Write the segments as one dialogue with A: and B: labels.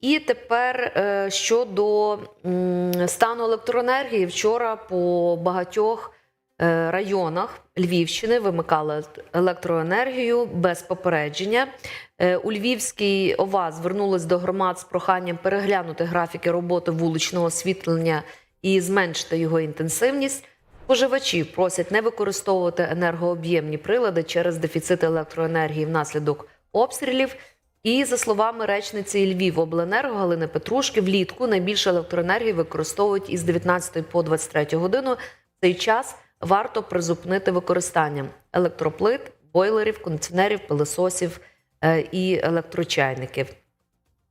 A: І тепер е, щодо стану електроенергії, вчора по багатьох е, районах Львівщини вимикали електроенергію без попередження. Е, У Львівській ОВА звернулись до громад з проханням переглянути графіки роботи вуличного освітлення і зменшити його інтенсивність. Споживачі просять не використовувати енергооб'ємні прилади через дефіцит електроенергії внаслідок обстрілів. І за словами речниці Львівобленерго Галини Петрушки, влітку найбільше електроенергії використовують із 19 по 23 годину. В цей час варто призупинити використання електроплит, бойлерів, кондиціонерів, пилисосів е, і електрочайників.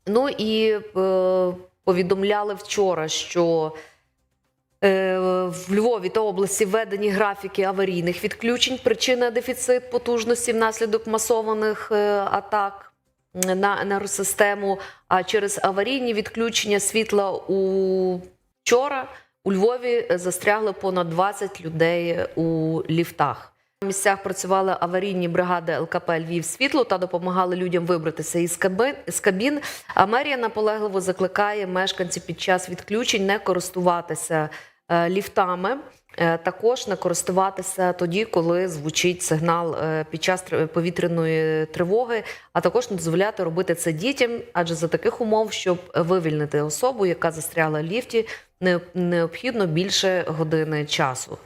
A: Ну і е, повідомляли вчора, що е, в Львові та області введені графіки аварійних відключень. Причина дефіцит потужності внаслідок масованих атак на енергосистему. Через аварійні відключення світла у вчора у Львові застрягли понад 20 людей у ліфтах. На місцях працювали аварійні бригади ЛКП Львів світло та допомагали людям вибратися із кабин. З кабін. А мерія наполегливо закликає мешканців під час відключень не користуватися е, ліфтами. Е, Також не користуватися тоді, коли звучить сигнал е, під час повітряної тривоги, а також не дозволяти робити це дітям, адже за таких умов, щоб вивільнити особу, яка застряла в ліфті, необхідно більше години часу.